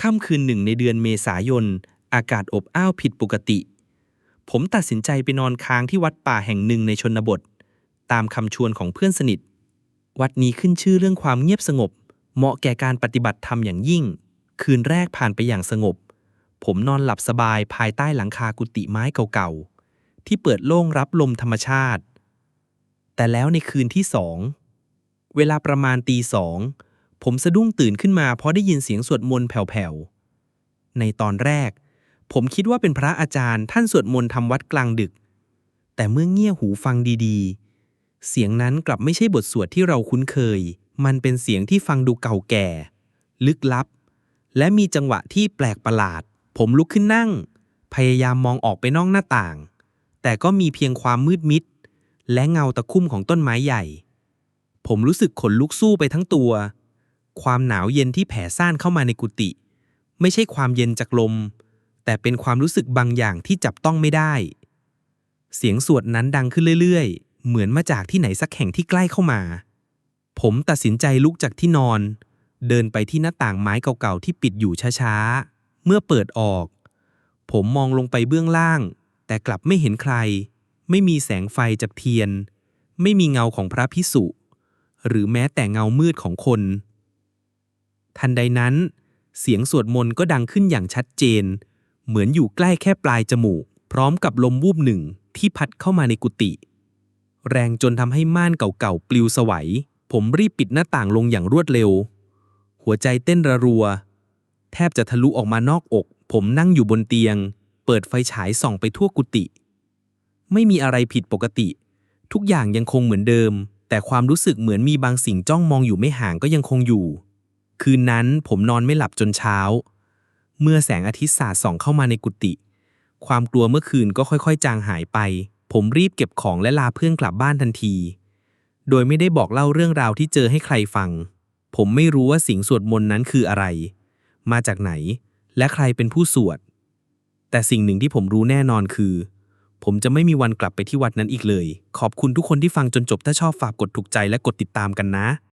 ค่ำคืนหนึ่งในเดือนเมษายน อากาศอบอ้าวผิดปกติ ผมตัดสินใจไปนอนค้างที่วัดป่าแห่งหนึ่งในชนบท ตามคำชวนของเพื่อนสนิท วัดนี้ขึ้นชื่อเรื่องความเงียบสงบ เหมาะแก่การปฏิบัติธรรมอย่างยิ่ง คืนแรกผ่านไปอย่างสงบ ผมนอนหลับสบายภายใต้หลังคากุฏิไม้เก่าๆ ที่เปิดโล่งรับลมธรรมชาติ แต่แล้วในคืนที่สอง เวลาประมาณตีสอง ผมสะดุ้งตื่นขึ้นมาเพราะได้ยินเสียงสวดมนต์แผ่วๆ ในตอนแรก ผมคิดว่าเป็นพระอาจารย์ท่านสวดมนต์ทำวัดกลางดึก แต่เมื่อเงี่ยหูฟังดีๆ เสียงนั้นกลับไม่ใช่บทสวดที่เราคุ้นเคย มันเป็นเสียงที่ฟังดูเก่าแก่ ลึกลับ และมีจังหวะที่แปลกประหลาด ผมลุกขึ้นนั่ง พยายามมองออกไปนอกหน้าต่าง แต่ก็มีเพียงความมืดมิด และเงาตะคุ่มของต้นไม้ใหญ่ ผมรู้สึกขนลุกสู้ไปทั้งตัว ความหนาวเย็นที่แผ่ซ่านเข้ามาในกุฏิไม่ใช่ความเย็นจากลม แต่เป็นความรู้สึกบางอย่างที่จับต้องไม่ได้ เสียงสวดนั้นดังขึ้นเรื่อยๆ เหมือนมาจากที่ไหนสักแห่งที่ใกล้เข้ามา ผมตัดสินใจลุกจากที่นอน เดินไปที่หน้าต่างไม้เก่าๆที่ปิดอยู่ช้าๆ เมื่อเปิดออก ผมมองลงไปเบื้องล่าง แต่กลับไม่เห็นใคร ไม่มีแสงไฟจากเทียน ไม่มีเงาของพระพิสุหรือแม้แต่เงามืดของคน ทันใดนั้น เสียงสวดมนต์ก็ดังขึ้นอย่างชัดเจน เหมือนอยู่ใกล้แค่ปลายจมูก พร้อมกับลมวูบหนึ่งที่พัดเข้ามาในกุฏิแรงจนทำให้ม่านเก่าๆปลิวสวัย ผมรีบปิดหน้าต่างลงอย่างรวดเร็ว หัวใจเต้นระรัว แทบจะทะลุออกมานอกอก ผมนั่งอยู่บนเตียง เปิดไฟฉายส่องไปทั่วกุฏิไม่มีอะไรผิดปกติ ทุกอย่างยังคงเหมือนเดิม แต่ความรู้สึกเหมือนมีบางสิ่งจ้องมองอยู่ไม่ห่างก็ยังคงอยู่ คืนนั้นผมนอนไม่หลับจนเช้า เมื่อแสงอาทิตย์สาดส่องเข้ามาในกุฏิความกลัวเมื่อคืนก็ค่อยๆ จางหายไป ผมรีบเก็บของและลาเพื่อนกลับบ้านทันที โดยไม่ได้บอกเล่าเรื่องราวที่เจอให้ใครฟัง ผมไม่รู้ว่าสิ่งสวดมนต์นั้นคืออะไร มาจากไหน และใครเป็นผู้สวด แต่สิ่งหนึ่งที่ผมรู้แน่นอนคือ ผมจะไม่มีวันกลับไปที่วัดนั้นอีกเลย ขอบคุณทุกคนที่ฟังจนจบถ้าชอบฝากกดถูกใจและกดติดตามกันนะ